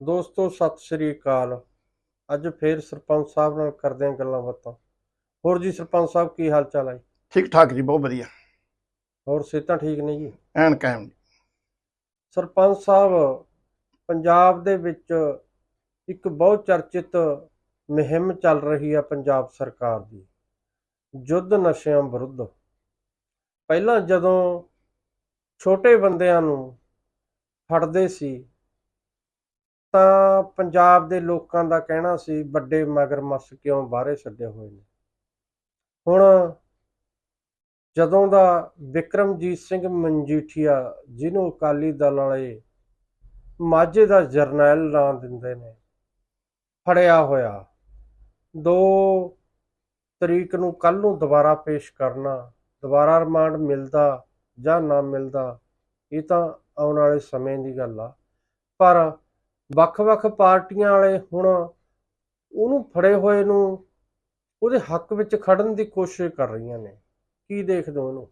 ਦੋਸਤੋ ਸਤਿ ਸ੍ਰੀ ਅਕਾਲ। ਅੱਜ ਫੇਰ ਸਰਪੰਚ ਸਾਹਿਬ ਨਾਲ ਕਰਦੇ ਹਾਂ ਗੱਲਾਂ ਬਾਤਾਂ। ਹੋਰ ਜੀ ਸਰਪੰਚ ਸਾਹਿਬ ਕੀ ਹਾਲ ਚਾਲ ਹੈ ਠੀਕ ਠਾਕ ਜੀ ਬਹੁਤ ਵਧੀਆ। ਹੋਰ ਸਿਹਤਾਂ ਠੀਕ ਨੇ ਜੀ? ਐਨ ਕਾਇਮ ਸਰਪੰਚ ਸਾਹਿਬ ਪੰਜਾਬ ਦੇ ਵਿੱਚ ਇੱਕ ਬਹੁਤ ਚਰਚਿਤ ਮੁਹਿੰਮ ਚੱਲ ਰਹੀ ਹੈ ਪੰਜਾਬ ਸਰਕਾਰ ਦੀ। ਯੁੱਧ ਨਸ਼ਿਆਂ ਵਿਰੁੱਧ। ਪਹਿਲਾਂ ਜਦੋਂ ਛੋਟੇ ਬੰਦਿਆਂ ਨੂੰ ਫੜਦੇ ਸੀ ਤਾਂ ਪੰਜਾਬ ਦੇ ਲੋਕਾਂ ਦਾ ਕਹਿਣਾ ਸੀ, ਵੱਡੇ ਮਗਰਮੱਛ ਕਿਉਂ ਬਾਹਰੇ ਛੱਡੇ ਹੋਏ ਨੇ? ਹੁਣ ਜਦੋਂ ਦਾ ਵਿਕਰਮਜੀਤ ਸਿੰਘ ਮਨਜੀਠੀਆ ਜਿਹਨੂੰ ਅਕਾਲੀ ਦਲ ਵਾਲੇ ਮਾਝੇ ਦਾ ਜਰਨੈਲ ਨਾਂ ਦਿੰਦੇ ਨੇ, ਫੜਿਆ ਹੋਇਆ 2 ਤਰੀਕ ਨੂੰ ਕੱਲ ਨੂੰ ਦੁਬਾਰਾ ਪੇਸ਼ ਕਰਨਾ, ਦੁਬਾਰਾ ਰਿਮਾਂਡ ਮਿਲਦਾ ਜਾਂ ਨਾ ਮਿਲਦਾ, ਇਹ ਤਾਂ ਆਉਣ ਵਾਲੇ ਸਮੇਂ ਦੀ ਗੱਲ ਆ। ਪਰ ਵੱਖ-ਵੱਖ ਪਾਰਟੀਆਂ ਵਾਲੇ ਹੁਣ ਉਹਨੂੰ ਫੜੇ ਹੋਏ ਨੂੰ ਉਹਦੇ ਹੱਕ ਵਿੱਚ ਖੜਨ ਦੀ ਕੋਸ਼ਿਸ਼ ਕਰ ਰਹੀਆਂ ਨੇ। ਕੀ ਦੇਖਦੇ ਹੋ ਇਹਨੂੰ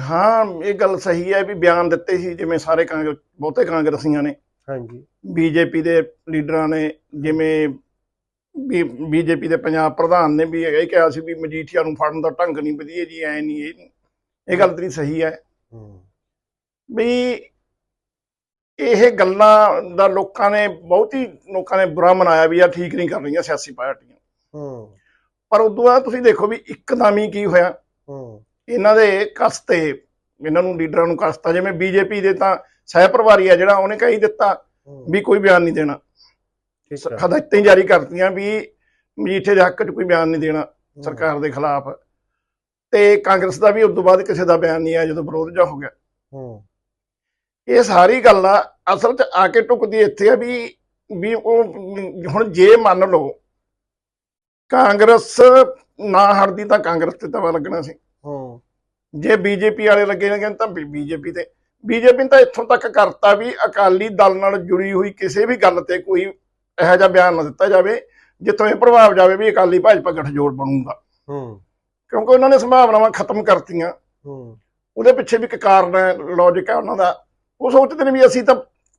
ਹਾਂ ਇਹ ਗੱਲ ਸਹੀ ਹੈ ਵੀ ਬਿਆਨ ਦਿੱਤੇ ਸੀ ਜਿਵੇਂ ਸਾਰੇ ਕਾਂਗਰਸ ਬਹੁਤੇ ਕਾਂਗਰਸੀਆਂ ਨੇ। ਹਾਂਜੀ। ਬੀਜੇਪੀ ਦੇ ਲੀਡਰਾਂ ਨੇ ਜਿਵੇਂ ਬੀਜੇਪੀ ਦੇ ਪੰਜਾਬ ਪ੍ਰਧਾਨ ਨੇ ਵੀ ਇਹ ਕਿਹਾ ਸੀ ਵੀ ਮਜੀਠੀਆ ਨੂੰ ਫੜਨ ਦਾ ਢੰਗ ਨਹੀਂ ਵਧੀਆ ਜੀ ਐ ਨਹੀਂ ਇਹ ਇਹ ਗੱਲ ਤੇਰੀ ਸਹੀ ਹੈ। ਹੂੰ। ਵੀ ਇਹ ਗੱਲਾਂ ਦਾ ਲੋਕਾਂ ਨੇ ਬਹੁਤੀ ਲੋਕਾਂ ਨੇ ਬੁਰਾ ਮਨਾਇਆ ਵੀ ਆ ਠੀਕ ਨਹੀਂ ਕਰ ਰਹੀਆਂ ਸਿਆਸੀ ਪਾਰਟੀਆਂ। ਹੂੰ। ਪਰ ਉਦੋਂ ਬਾਅਦ ਤੁਸੀਂ ਦੇਖੋ ਵੀ ਇੱਕਦਮ ਹੀ ਕੀ ਹੋਇਆ। ਹੂੰ। ਇਹਨਾਂ ਦੇ ਕਸਤੇ ਇਹਨਾਂ ਨੂੰ ਲੀਡਰਾਂ ਨੂੰ ਕਸਤਾ ਜਿਵੇਂ ਬੀਜੇਪੀ ਦੇ ਤਾਂ ਸਹਿ ਪ੍ਰਭਾਰੀ ਆ ਜਿਹੜਾ ਉਹਨੇ ਕਹੀ ਦਿੱਤਾ ਵੀ ਕੋਈ ਬਿਆਨ ਨਹੀਂ ਦੇਣਾ। ਹਦਾਇਤਾਂ ਜਾਰੀ ਕਰਤੀਆਂ ਵੀ ਮਜੀਠੇ ਦੇ ਹੱਕ 'ਚ ਕੋਈ ਬਿਆਨ ਨਹੀਂ ਦੇਣਾ ਸਰਕਾਰ ਦੇ ਖਿਲਾਫ। ਤੇ ਕਾਂਗਰਸ ਦਾ ਵੀ ਉਸ ਤੋਂ ਬਾਅਦ ਕਿਸੇ ਦਾ ਬਿਆਨ ਨਹੀਂ ਆਇਆ ਜਦੋਂ ਵਿਰੋਧ ਜਾ ਹੋ ਗਿਆ। ਹੂੰ। ਇਹ ਸਾਰੀ ਗੱਲ ਆ ਅਸਲ 'ਚ ਆ ਕੇ ਟੁਕਦੀ ਇੱਥੇ ਆ ਵੀ ਵੀ ਉਹ ਹੁਣ ਜੇ ਮੰਨ ਲਓ ਕਾਂਗਰਸ ਨਾ ਹਟਦੀ ਤਾਂ ਕਾਂਗਰਸ ਤੇ ਤਵਾ ਲੱਗਣਾ ਸੀ। ਹੂੰ। ਜੇ ਬੀਜੇਪੀ ਵਾਲੇ ਲੱਗੇ ਨੇ ਤਾਂ ਬੀਜੇਪੀ ਤੇ। ਬੀਜੇਪੀ ਨੇ ਤਾਂ ਇੱਥੋਂ ਤੱਕ ਕਰਤਾ ਵੀ ਅਕਾਲੀ ਦਲ ਨਾਲ ਜੁੜੀ ਹੋਈ ਕਿਸੇ ਵੀ ਗੱਲ ਤੇ ਕੋਈ ਇਹੋ ਜਿਹਾ ਬਿਆਨ ਨਾ ਦਿੱਤਾ ਜਾਵੇ ਜਿੱਥੋਂ ਇਹ ਪ੍ਰਭਾਵ ਜਾਵੇ ਵੀ ਅਕਾਲੀ ਭਾਜਪਾ ਗੱਠਜੋੜ ਬਣੂਗਾ। ਹੂੰ। ਕਿਉਂਕਿ ਉਹਨਾਂ ਨੇ ਸੰਭਾਵਨਾਵਾਂ ਖਤਮ ਕਰਤੀਆਂ। ਹੂੰ। ਉਹਦੇ ਪਿੱਛੇ ਵੀ ਇੱਕ ਕਾਰਨ ਹੈ ਲੌਜੀਕ ਹੈ ਉਹਨਾਂ ਦਾ। ਉਹ ਸੋਚਦੇ ਨੇ ਵੀ ਅਸੀਂ ਤਾਂ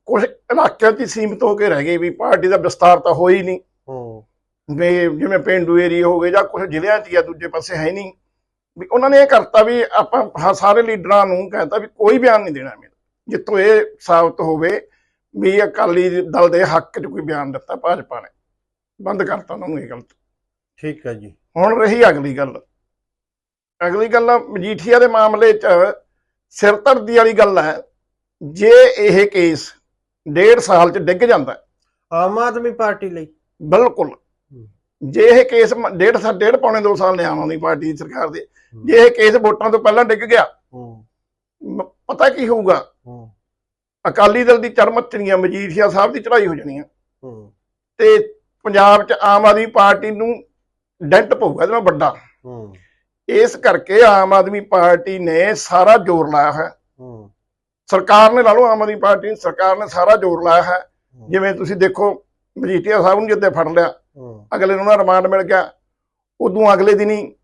ਕੁਝ ਇਲਾਕਿਆਂ 'ਚ ਸੀਮਿਤ ਹੋ ਕੇ ਰਹਿ ਗਏ ਵੀ ਪਾਰਟੀ ਦਾ ਵਿਸਤਾਰ ਤਾਂ ਹੋਈ ਨਹੀਂ। ਹੂੰ। ਵੀ ਜਿਵੇਂ ਪਿੰਡੂ ਏਰੀਆ ਹੋ ਗਏ ਜਾਂ ਕੁਝ ਜ਼ਿਲ੍ਹਿਆਂ 'ਚ ਆ ਦੂਜੇ ਪਾਸੇ ਹੈ ਨਹੀਂ। ਵੀ ਉਹਨਾਂ ਨੇ ਇਹ ਕਰਤਾ ਵੀ ਆਪਾਂ ਸਾਰੇ ਲੀਡਰਾਂ ਨੂੰ ਕਹਿੰਦਾ ਵੀ ਕੋਈ ਬਿਆਨ ਨਹੀਂ ਦੇਣਾ ਮੇਰਾ ਜਿੱਥੋਂ ਇਹ ਸਾਬਤ ਹੋਵੇ ਵੀ ਅਕਾਲੀ ਦਲ ਦੇ ਹੱਕ 'ਚ ਕੋਈ ਬਿਆਨ ਦਿੱਤਾ ਭਾਜਪਾ ਨੇ। ਬੰਦ ਕਰਤਾ ਉਹਨਾਂ ਨੂੰ ਇਹ ਗਲਤ ਠੀਕ ਹੈ ਜੀ। ਹੁਣ ਰਹੀ ਅਗਲੀ ਗੱਲ। ਅਗਲੀ ਗੱਲ ਮਜੀਠੀਆ ਦੇ ਮਾਮਲੇ 'ਚ ਸਿਰਦਰਦੀ ਵਾਲੀ ਗੱਲ ਹੈ। ਜੇ ਇਹ ਕੇਸ ਡੇਢ ਸਾਲ 'ਚ ਡਿੱਗ ਜਾਂਦਾ ਹੈ, ਆਮ ਆਦਮੀ ਪਾਰਟੀ ਲਈ। ਬਿਲਕੁਲ। ਜੇ ਇਹ ਕੇਸ ਮ- ਡੇਢ ਸਾਲ ਡੇਢ ਪੌਣੇ 2 ਸਾਲ ਨੇ ਆਮ ਆਦਮੀ ਪਾਰਟੀ ਦੀ ਸਰਕਾਰ ਦੇ ਜੇ ਇਹ ਕੇਸ ਵੋਟਾਂ ਤੋਂ ਪਹਿਲਾਂ ਡਿੱਗ ਗਿਆ ਹੂੰ। ਮ- ਪਤਾ ਕੀ ਹੋਊਗਾ? ਹੂੰ। ਅਕਾਲੀ ਦਲ ਦੀ ਚਰਮਚਣੀਆਂ ਮਜੀਠੀਆ ਸਾਹਿਬ ਦੀ ਚੜਾਈ ਹੋ ਜਾਣੀ ਆ। ਹੂੰ। ਤੇ ਪੰਜਾਬ 'ਚ ਆਮ ਆਦਮੀ ਪਾਰਟੀ ਨੂੰ ਡੈਂਟ ਪਊਗਾ ਇਹਦੇ ਨਾਲ ਵੱਡਾ। ਹੂੰ। ਇਸ ਕਰਕੇ ਆਮ ਆਦਮੀ ਪਾਰਟੀ ਨੇ ਸਾਰਾ ਜ਼ੋਰ ਲਾਇਆ ਹੂੰ ਸਰਕਾਰ ਨੇ ਲਾ ਲਓ ਆਮ ਆਦਮੀ ਪਾਰਟੀ ਨੇ ਸਰਕਾਰ ਨੇ ਸਾਰਾ ਜ਼ੋਰ ਲਾਇਆ ਹੈ। ਜਿਵੇਂ ਤੁਸੀਂ ਦੇਖੋ ਮਜੀਠੀਆ ਸਾਹਿਬ ਨੂੰ ਜਿੱਦੇ ਫੜ ਲਿਆ ਅਗਲੇ ਨੂੰ ਉਹਨਾਂ ਰਿਮਾਂਡ ਮਿਲ ਗਿਆ। ਉਦੋਂ ਅਗਲੇ ਦਿਨ ਹੀ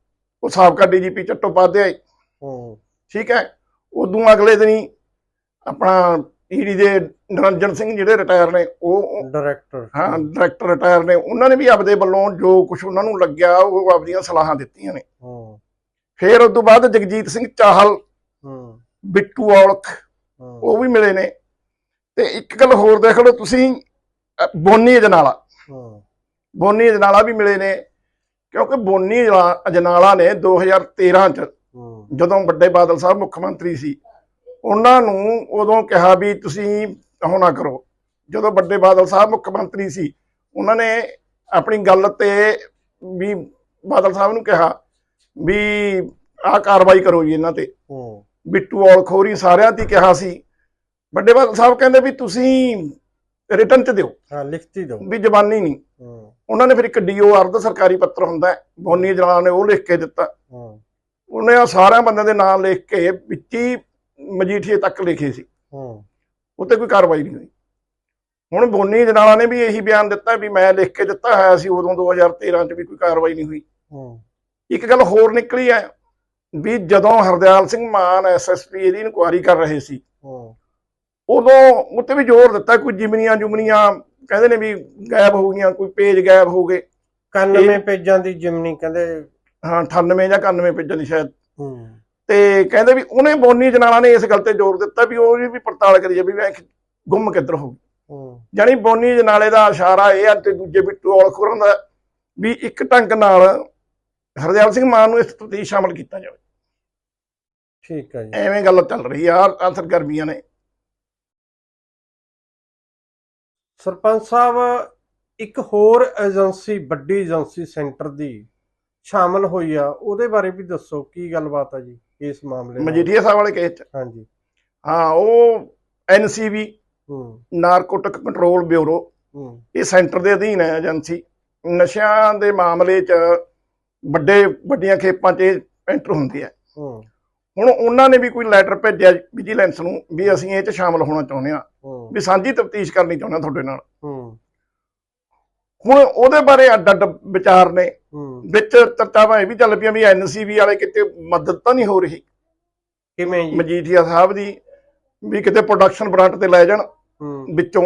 ਉਹ ਸਾਬਕਾ ਡੀਜੀਪੀ ਚੱਟੋਪਾਧਿਆਏ ਹੂੰ। ਠੀਕ ਹੈ? ਉਦੋਂ ਅਗਲੇ ਦਿਨ ਹੀ ਆਪਣਾ ਈਡੀ ਦੇ ਨਿਰੰਜਨ ਸਿੰਘ ਜਿਹੜੇ ਰਿਟਾਇਰ ਨੇ ਉਹ ਡਾਇਰੈਕਟਰ ਹਾਂ ਡਾਇਰੈਕਟਰ ਰਿਟਾਇਰ ਨੇ ਉਹਨਾਂ ਨੇ ਵੀ ਆਪਦੇ ਵੱਲੋਂ ਜੋ ਕੁਝ ਉਹਨਾਂ ਨੂੰ ਲੱਗਿਆ ਉਹ ਆਪਦੀਆਂ ਸਲਾਹਾਂ ਦਿੱਤੀਆਂ ਨੇ। ਫਿਰ ਉਸ ਤੋਂ ਬਾਅਦ ਜਗਜੀਤ ਸਿੰਘ ਚਾਹਲ ਬਿੱਟੂ ਔਲਖ ਉਹ ਵੀ ਮਿਲੇ ਨੇ। ਤੇ ਇੱਕ ਗੱਲ ਹੋਰ ਦੇਖ ਲਓ ਤੁਸੀਂ ਬੋਨੀ ਅਜਨਾਲਾ। ਹੂੰ। ਬੋਨੀ ਅਜਨਾਲਾ ਵੀ ਮਿਲੇ ਨੇ ਕਿਉਂਕਿ ਬੋਨੀ ਅਜਨਾ- ਅਜਨਾਲਾ ਨੇ 2013 ਚ ਜਦੋਂ ਵੱਡੇ ਬਾਦਲ ਸਾਹਿਬ ਮੁੱਖ ਮੰਤਰੀ ਸੀ ਉਹਨਾਂ ਨੂੰ ਉਦੋਂ ਕਿਹਾ ਵੀ ਤੁਸੀਂ ਨਾ ਕਰੋ। ਜਦੋਂ ਵੱਡੇ ਬਾਦਲ ਸਾਹਿਬ ਮੁੱਖ ਮੰਤਰੀ ਸੀ ਉਹਨਾਂ ਨੇ ਆਪਣੀ ਗੱਲ ਤੇ ਵੀ ਬਾਦਲ ਸਾਹਿਬ ਨੂੰ ਕਿਹਾ ਵੀ ਆਹ ਕਾਰਵਾਈ ਕਰੋ ਜੀ ਇਹਨਾਂ ਤੇ। ਹੂੰ। ਬਿੱਟੂ ਔਲਖੋਰੀ ਸਾਰਿਆਂ ਤੇ ਕਿਹਾ ਸੀ ਵੱਡੇ ਬਾਦਲ ਸਾਹਿਬ ਕਹਿੰਦੇ ਵੀ ਤੁਸੀਂ ਰਿਟਰਨ ਚ ਦਿਓ ਹਾਂ ਲਿਖਤੀ ਦੋ ਵੀ ਜ਼ਬਾਨੀ ਨਹੀਂ। ਹੂੰ। ਉਹਨਾਂ ਨੇ ਫਿਰ ਇੱਕ ਡੀਓ ਅਰਧ ਸਰਕਾਰੀ ਪੱਤਰ ਹੁੰਦਾ ਬੋਨੀ ਜਲਾਲ ਨੇ ਉਹ ਲਿਖ ਕੇ ਦਿੱਤਾ। ਹੂੰ। ਉਹਨੇ ਆ ਸਾਰਿਆਂ ਬੰਦਿਆਂ ਦੇ ਨਾਮ ਲਿਖ ਕੇ ਵਿੱਚ ਹੀ ਮਜੀਠੀਏ ਤੱਕ ਲਿਖੇ ਸੀ। ਹੂੰ। ਉੱਤੇ ਕੋਈ ਕਾਰਵਾਈ ਨਹੀਂ ਹੋਈ। ਹੁਣ ਬੋਨੀ ਜਨਾਲਾ ਨੇ ਵੀ ਇਹੀ ਬਿਆਨ ਦਿੱਤਾ ਵੀ ਮੈਂ ਲਿਖ ਕੇ ਦਿੱਤਾ ਹੋਇਆ ਸੀ ਉਦੋਂ 2013 ਚ ਵੀ ਕੋਈ ਕਾਰਵਾਈ ਨਹੀਂ ਹੋਈ। ਹੂੰ। ਇੱਕ ਗੱਲ ਹੋਰ ਨਿਕਲੀ ਹੈ ਵੀ ਜਦੋਂ ਹਰਦਿਆਲ ਸਿੰਘ ਮਾਨ ਐਸਐਸਪੀ ਇਹਦੀ ਇਨਕੁਆਰੀ ਕਰ ਰਹੇ ਸੀ ਹੂੰ। ਉਦੋਂ ਉੱਤੇ ਵੀ ਜ਼ੋਰ ਦਿੱਤਾ ਕੋਈ ਜਿਮਨੀਆਂ ਜੁਮਨੀਆਂ ਕਹਿੰਦੇ ਨੇ ਵੀ ਗਾਇਬ ਹੋ ਗਈਆਂ ਕੋਈ ਪੇਜ ਗਾਇਬ ਹੋ ਗਏ। 91 ਪੇਜਾਂ ਦੀ ਜਿਮਨੀ ਕਹਿੰਦੇ। ਹਾਂ 98 ਜਾਂ 91 ਪੇਜਾਂ ਦੀ ਸ਼ਾਇਦ। ਤੇ ਕਹਿੰਦੇ ਵੀ ਉਹਨੇ ਬੋਨੀ ਜਨਾਲਾ ਨੇ ਇਸ ਗੱਲ ਤੇ ਜ਼ੋਰ ਦਿੱਤਾ ਵੀ ਉਹ ਵੀ ਪੜਤਾਲ ਕਰੀਏ ਵੀ ਇਹ ਗੁੰਮ ਕਿੱਧਰ ਹੋ ਜਾਣੀ ਬੋਨੀ ਜਨਾਲੇ ਦਾ ਇਸ਼ਾਰਾ ਇਹ ਆ ਤੇ ਦੂਜੇ ਵੀ ਟੋਲ ਖੋਰਨ ਦਾ ਵੀ ਇੱਕ ਢੰਗ ਨਾਲ ਹਰਦਿਆਲ ਸਿੰਘ ਮਾਨ ਨੂੰ ਇਸ ਤਫਤੀਸ਼ ਸ਼ਾਮਲ ਕੀਤਾ ਜਾਵੇ। ਠੀਕ ਹੈ ਜੀ। ਐਵੇਂ ਗੱਲ ਚੱਲ ਰਹੀ ਆ ਆਹ ਸਰਗਰਮੀਆਂ ਨੇ। ਸਰਪੰਚ ਸਾਹਿਬ ਇੱਕ ਹੋਰ ਏਜੰਸੀ ਵੱਡੀ ਏਜੰਸੀ ਸੈਂਟਰ ਦੀ ਸ਼ਾਮਲ ਹੋਈ ਆ ਉਹਦੇ ਬਾਰੇ ਵੀ ਦੱਸੋ ਕੀ ਗੱਲਬਾਤ ਆ ਜੀ ਇਸ ਮਾਮਲੇ ਨਾਲ? ਮਜੀਠੀਆ ਸਾਹਿਬ ਵਾਲੇ ਕੇਸ ਚ? ਹਾਂਜੀ। ਹਾਂ ਉਹ ਐਨਸੀਬੀ ਹੂੰ। ਨਾਰਕੋਟਿਕ ਕੰਟਰੋਲ ਬਿਊਰੋ ਹੂੰ। ਇਹ ਸੈਂਟਰ ਦੇ ਅਧੀਨ ਹੈ ਏਜੰਸੀ। ਨਸ਼ਿਆਂ ਦੇ ਮਾਮਲੇ 'ਚ ਵੱਡੇ ਵੱਡੀਆਂ ਖੇਪਾਂ 'ਚ ਐਂਟਰ ਹੁੰਦੀ ਹੈ। ਹੂੰ। ਹੁਣ ਉਹਨਾਂ ਨੇ ਵੀ ਕੋਈ ਲੈਟਰ ਭੇਜਿਆ ਵਿਜੀਲੈਂਸ ਨੂੰ ਵੀ ਅਸੀਂ ਇਹ 'ਚ ਸ਼ਾਮਲ ਹੋਣਾ ਚਾਹੁੰਦੇ ਹਾਂ। ਹੂੰ। ਵੀ ਸਾਂਝੀ ਤਫਤੀਸ਼ ਕਰਨੀ ਚਾਹੁੰਦੇ ਹਾਂ ਤੁਹਾਡੇ ਨਾਲ। ਹੁਣ ਉਹਦੇ ਬਾਰੇ ਅੱਡ ਅੱਡ ਵਿਚਾਰ ਨੇ। ਵਿੱਚ ਚਰਚਾਵਾਂ ਇਹ ਵੀ ਚੱਲ ਪਈਆਂ ਵੀ ਐਨਸੀਬੀ ਵਾਲੇ ਕਿਤੇ ਮਦਦ ਤਾਂ ਨਹੀਂ ਹੋ ਰਹੀ। ਕਿਵੇਂ ਜੀ? ਮਜੀਠੀਆ ਸਾਹਿਬ ਦੀ ਵੀ ਕਿਤੇ ਪ੍ਰੋਡਕਸ਼ਨ ਬ੍ਰਾਂਟ ਤੇ ਲੈ ਜਾਣ। ਵਿੱਚੋਂ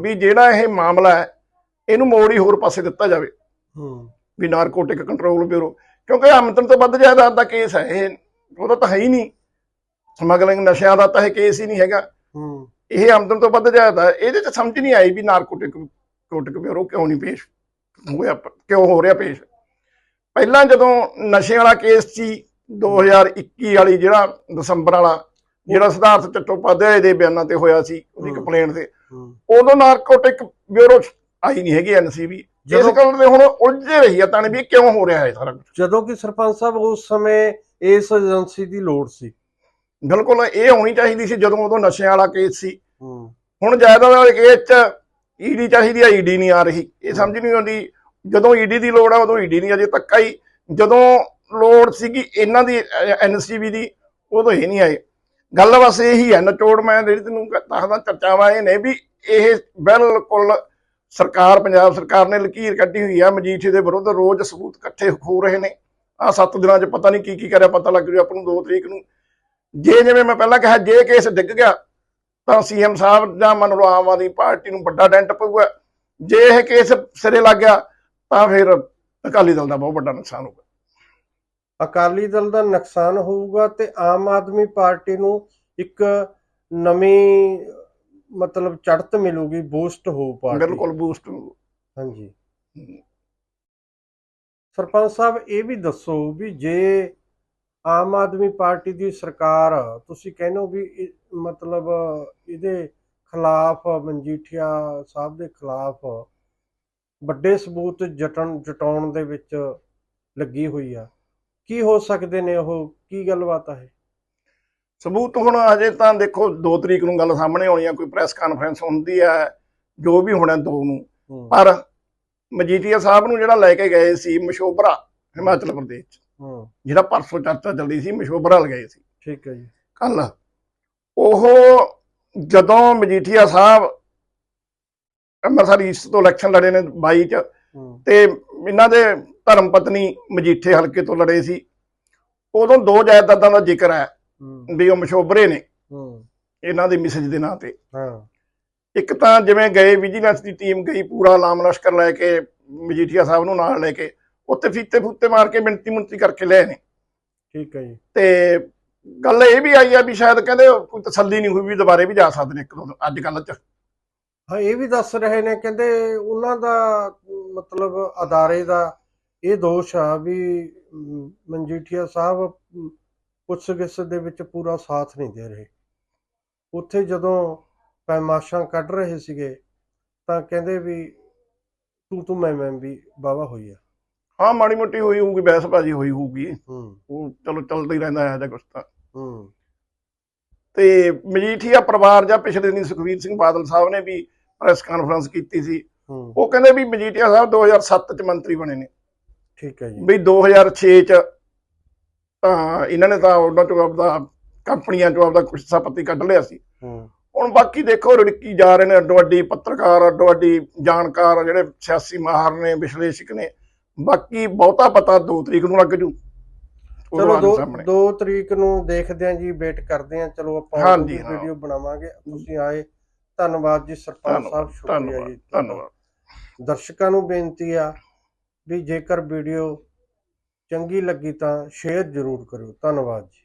ਵੀ ਜਿਹੜਾ ਇਹ ਮਾਮਲਾ ਹੈ ਇਹਨੂੰ ਮੋੜ ਹੀ ਹੋਰ ਪਾਸੇ ਦਿੱਤਾ ਜਾਵੇ। ਵੀ ਨਾਰਕੋਟਿਕ ਕੰਟਰੋਲ ਬਿਊਰੋ ਕਿਉਂਕਿ ਆਮਦਨ ਤੋਂ ਵੱਧ ਜਾਇਦਾਦ ਦਾ ਕੇਸ ਹੈ ਇਹ। ਉਹਦਾ ਤਾਂ ਹੈ ਹੀ ਨਹੀਂ। ਸਮਗਲਿੰਗ ਨਸ਼ਿਆਂ ਦਾ ਤਾਂ ਇਹ ਕੇਸ ਹੀ ਨਹੀਂ ਹੈਗਾ। ਹੂੰ। ਇਹ ਆਮਦਨ ਤੋਂ ਵੱਧ ਹੈ ਇਹਦੇ ਚ ਸਮਝ ਨਹੀਂ ਆਈ ਵੀ ਨਾਰਕੋਟਿਕ ਕੋਟਿਕ ਬਿਊਰੋ ਕਿਉਂ ਨਹੀਂ ਪੇਸ਼ ਹੋਇਆ ਕਿਉਂ ਹੋ ਰਿਹਾ ਪੇਸ਼। ਪਹਿਲਾਂ ਜਦੋਂ ਨਸ਼ੇ ਵਾਲਾ ਕੇਸ ਸੀ 2021 ਵਾਲੀ ਜਿਹੜਾ ਦਸੰਬਰ ਵਾਲਾ ਜਿਹੜਾ ਸਿਧਾਰਥ ਚੱਟੋਪਾਧਿਆਏ ਦੇ ਬਿਆਨਾਂ ਤੇ ਹੋਇਆ ਸੀ ਉਹਦੀ। ਕੰਪਲੇਂਟ ਤੇ ਉਦੋਂ ਨਾਰਕੋਟਿਕ ਬਿਊਰੋ ਆਈ ਨਹੀਂ ਹੈਗੀ ਐਨਸੀਬੀ ਜਦੋਂ ਗੱਲ ਦੇ ਹੁਣ ਉਲਝੇ ਰਹੀ ਆ ਤਾਂ ਵੀ ਕਿਉਂ ਹੋ ਰਿਹਾ ਹੈ ਸਾਰਾ ਜਦੋਂ ਕਿ ਸਰਪੰਚ ਸਾਹਿਬ ਉਸ ਸਮੇਂ ਇਸ ਏਜੰਸੀ ਦੀ ਲੋੜ ਸੀ। ਬਿਲਕੁਲ ਇਹ ਹੋਣੀ ਚਾਹੀਦੀ ਸੀ ਜਦੋਂ ਉਦੋਂ ਨਸ਼ਿਆਂ ਵਾਲਾ ਕੇਸ ਸੀ। ਹੂੰ। ਹੁਣ ਜਾਇਦਾਦ ਵਾਲੇ ਕੇਸ ਚ ਈਡੀ ਚਾਹੀਦੀ ਆ ਈਡੀ ਨਹੀਂ ਆ ਰਹੀ। ਇਹ ਸਮਝ ਨਹੀਂ ਆਉਂਦੀ ਜਦੋਂ ਈਡੀ ਦੀ ਲੋੜ ਆ ਉਦੋਂ ਈਡੀ ਨਹੀਂ ਅਜੇ ਤੱਕ ਆਈ ਜਦੋਂ ਲੋੜ ਸੀਗੀ ਇਹਨਾਂ ਦੀ ਐਨਸੀਬੀ ਦੀ ਉਦੋਂ ਇਹ ਨਹੀਂ ਆਏ। ਗੱਲ ਬਸ ਇਹੀ ਹੈ ਨਚੋੜ ਮੈਂ ਜਿਹੜੀ ਤੈਨੂੰ ਦੱਸਦਾ ਚਰਚਾਵਾਂ ਇਹ ਨੇ ਵੀ ਇਹ ਬਿਲਕੁਲ ਸਰਕਾਰ ਪੰਜਾਬ ਸਰਕਾਰ ਨੇ ਲਕੀਰ ਕੱਢੀ ਹੋਈ ਆ ਮਜੀਠੀ ਦੇ ਵਿਰੁੱਧ ਰੋਜ਼ ਸਬੂਤ ਇਕੱਠੇ ਹੋ ਰਹੇ ਨੇ। ਆ ਸੱਤ ਦਿਨਾਂ 'ਚ ਪਤਾ ਨਹੀਂ ਕੀ ਕੀ ਕਰਿਆ ਪਤਾ ਲੱਗ ਜੂ ਆਪਾਂ ਨੂੰ 2 ਤਰੀਕ ਨੂੰ। ਜੇ ਜਿਵੇਂ ਮੈਂ ਪਹਿਲਾਂ ਕਿਹਾ ਜੇ ਕੇਸ ਡਿੱਗ ਗਿਆ ਤਾਂ ਸੀਐਮ ਸਾਹਿਬ ਜਾਂ ਮੰਨ ਲਓ ਆਮ ਆਦਮੀ ਪਾਰਟੀ ਨੂੰ ਵੱਡਾ ਡੈਂਟ ਪਊਗਾ। ਜੇ ਇਹ ਕੇਸ ਸਿਰੇ ਲੱਗ ਗਿਆ ਤਾਂ ਫਿਰ ਅਕਾਲੀ ਦਲ ਦਾ ਬਹੁਤ ਵੱਡਾ ਨੁਕਸਾਨ ਹੋਊਗਾ। ਅਕਾਲੀ ਦਲ ਦਾ ਨੁਕਸਾਨ ਹੋਊਗਾ ਤੇ ਆਮ ਆਦਮੀ ਪਾਰਟੀ ਨੂੰ ਇੱਕ ਨਵੀਂ ਮਤਲਬ ਚੜ੍ਹਤ ਮਿਲੂਗੀ ਬੂਸਟ ਹੋਊ ਪਾਰਟੀ। ਬਿਲਕੁਲ ਬੂਸਟ ਹਾਂਜੀ। ਸਰਪੰਚ ਸਾਹਿਬ ਇਹ ਵੀ ਦੱਸੋ ਵੀ ਜੇ ਆਮ ਆਦਮੀ ਪਾਰਟੀ ਦੀ ਸਰਕਾਰ ਤੁਸੀਂ ਕਹਿੰਦੇ ਹੋ ਵੀ ਮਤਲਬ ਇਹਦੇ ਖਿਲਾਫ ਮਨਜੀਠੀਆ ਸਾਹਿਬ ਦੇ ਖਿਲਾਫ ਵੱਡੇ ਸਬੂਤ ਜਟਣ ਜਟਾਉਣ ਦੇ ਵਿੱਚ ਲੱਗੀ ਹੋਈ ਆ। ਕੀ ਹੋ ਸਕਦੇ ਨੇ ਉਹ? ਕੀ ਗੱਲਬਾਤ ਹੈ ਸਬੂਤ ਹੁਣ ਅਜੇ ਤਾਂ ਦੇਖੋ 2 ਤਰੀਕ ਨੂੰ ਗੱਲ ਸਾਹਮਣੇ ਆਉਣੀ ਆ ਕੋਈ ਪ੍ਰੈਸ ਕਾਨਫਰੰਸ ਹੁੰਦੀ ਆ ਜੋ ਵੀ ਹੋਣਾ ਦੋ ਨੂੰ। ਪਰ ਮਜੀਠੀਆ ਸਾਹਿਬ ਨੂੰ ਜਿਹੜਾ ਲੈ ਕੇ ਗਏ ਸੀ ਮਸ਼ੋਬਰਾ ਹਿਮਾਚਲ ਪ੍ਰਦੇਸ਼ 'ਚ, ਹੂੰ। ਜਿਹੜਾ ਪਰਸੋਂ ਚਰਚਾ ਚੱਲਦੀ ਸੀ ਮਸ਼ੋਬਰਾ ਲਗਾਏ ਸੀ। ਠੀਕ ਹੈ ਜੀ। ਕੱਲ ਉਹ ਜਦੋਂ ਮਜੀਠੀਆ ਸਾਹਿਬ ਅੰਮ੍ਰਿਤਸਰ ਈਸਟ ਤੋਂ ਇਲੈਕਸ਼ਨ ਲੜੇ ਨੇ 22 ਚ ਤੇ ਇਹਨਾਂ ਦੇ ਧਰਮ ਪਤਨੀ ਮਜੀਠੇ ਹਲਕੇ ਤੋਂ ਲੜੇ ਸੀ। ਉਦੋਂ ਦੋ ਜਾਇਦਾਦਾਂ ਦਾ ਜ਼ਿਕਰ ਹੈ ਵੀ ਉਹ ਮਸ਼ੋਬਰੇ ਨੇ ਇਹਨਾਂ ਦੇ ਮਿਸਜ ਦੇ ਨਾਂ ਤੇ। ਹਾਂ। ਇੱਕ ਤਾਂ ਜਿਵੇਂ ਗਏ ਵਿਜੀਲੈਂਸ ਦੀ ਟੀਮ ਗਈ ਪੂਰਾ ਲਾਮ ਲਸ਼ਕਰ ਲੈ ਕੇ ਮਜੀਠੀਆ ਸਾਹਿਬ ਨੂੰ ਨਾਲ ਲੈ ਕੇ ਉੱਥੇ ਫੀਤੇ ਫੂਤੇ ਮਾਰ ਕੇ ਮਿੰਤੀ ਮੁੰਤੀ ਕਰਕੇ ਲਏ ਨੇ। ਠੀਕ ਹੈ ਜੀ। ਤੇ ਗੱਲ ਇਹ ਵੀ ਆਈ ਆ ਵੀ ਸ਼ਾਇਦ ਕਹਿੰਦੇ ਕੋਈ ਤਸੱਲੀ ਨਹੀਂ ਹੋਈ ਵੀ ਦੁਬਾਰੇ ਵੀ ਜਾ ਸਕਦੇ ਨੇ ਇੱਕ ਦੋ ਅੱਜ ਕੱਲ੍ਹ ਚ। ਹਾਂ ਇਹ ਵੀ ਦੱਸ ਰਹੇ ਨੇ ਕਹਿੰਦੇ ਉਹਨਾਂ ਦਾ ਮਤਲਬ ਅਦਾਰੇ ਦਾ ਇਹ ਦੋਸ਼ ਆ ਵੀ ਮਨਜੀਠੀਆ ਸਾਹਿਬ ਪੁੱਛਗਿੱਛ ਦੇ ਵਿੱਚ ਪੂਰਾ ਸਾਥ ਨਹੀਂ ਦੇ ਰਹੇ। ਉੱਥੇ ਜਦੋਂ ਪੈਮਾਸ਼ਾਂ ਕੱਢ ਰਹੇ ਸੀਗੇ ਤਾਂ ਕਹਿੰਦੇ ਵੀ ਤੂੰ ਤੂੰ ਮੈਂ ਮੈਂ ਵੀ ਵਾਹਵਾ ਹੋਈ ਆ। ਹਾਂ ਮਾੜੀ ਮੋਟੀ ਹੋਈ ਹੋਊਗੀ ਬਹਿਸਬਾਜ਼ੀ ਹੋਈ ਹੋਊਗੀ। ਹੂੰ। ਉਹ ਚਲੋ ਚੱਲਦਾ ਹੀ ਰਹਿੰਦਾ ਹੈ ਜਾਂ ਕੁਛ ਤਾਂ। ਹੂੰ। ਤੇ ਮਜੀਠੀਆ ਪਰਿਵਾਰ ਜਾਂ ਪਿਛਲੇ ਦਿਨੀ ਸੁਖਵੀਰ ਸਿੰਘ ਬਾਦਲ ਸਾਹਿਬ ਨੇ ਵੀ ਪ੍ਰੈਸ ਕਾਨਫਰੰਸ ਕੀਤੀ ਸੀ। ਉਹ ਕਹਿੰਦੇ ਵੀ ਮਜੀਠੀਆ ਸਾਹਿਬ 2007 ਚ ਮੰਤਰੀ ਬਣੇ ਨੇ। ਠੀਕ ਹੈ ਜੀ। ਵੀ 2006 ਚ ਤਾਂ ਇਹਨਾਂ ਨੇ ਤਾਂ ਉਹਨਾਂ ਚੋਂ ਆਪਦਾ ਕੰਪਨੀਆਂ ਚੋਂ ਆਪਦਾ ਕੁਛ ਹਿੱਸਾ ਪੱਤੀ ਕੱਢ ਲਿਆ ਸੀ। ਹੂੰ। ਹੁਣ ਬਾਕੀ ਦੇਖੋ ਰੜਕੀ ਜਾ ਰਹੇ ਨੇ ਅੱਡੋ ਅੱਡੀ ਪੱਤਰਕਾਰ ਅੱਡੋ ਅੱਡੀ ਜਾਣਕਾਰ ਜਿਹੜੇ ਸਿਆਸੀ ਮਾਹਰ ਨੇ ਵਿਸ਼ਲੇਸ਼ਕ ਨੇ ਬਾਕੀ ਬਹੁਤਾ ਪਤਾ 2 ਤਰੀਕ ਨੂੰ ਲੱਗ ਜੂ। ਚਲੋ ਆਜੋ ਦੋ ਸਾਹਮਣੇ। 2 ਤਰੀਕ ਨੂੰ ਦੇਖਦੇ ਆਂ ਜੀ ਵੇਟ ਕਰਦੇ ਆਂ ਚਲੋ ਆਪਾਂ। ਵੀਡੀਓ ਬਣਾਵਾਂਗੇ। ਤੁਸੀਂ ਆਏ। ਧੰਨਵਾਦ ਜੀ ਸਰਪੰਚ ਸਾਹਿਬ ਸ਼ੁਕਰੀਆ ਜੀ। ਧੰਨਵਾਦ। ਦਰਸ਼ਕਾਂ ਨੂੰ ਬੇਨਤੀ ਆ ਵੀ ਜੇਕਰ ਵੀਡੀਓ ਚੰਗੀ ਲੱਗੀ ਤਾਂ ਸ਼ੇਅਰ ਜ਼ਰੂਰ ਕਰਿਓ। ਧੰਨਵਾਦ ਜੀ।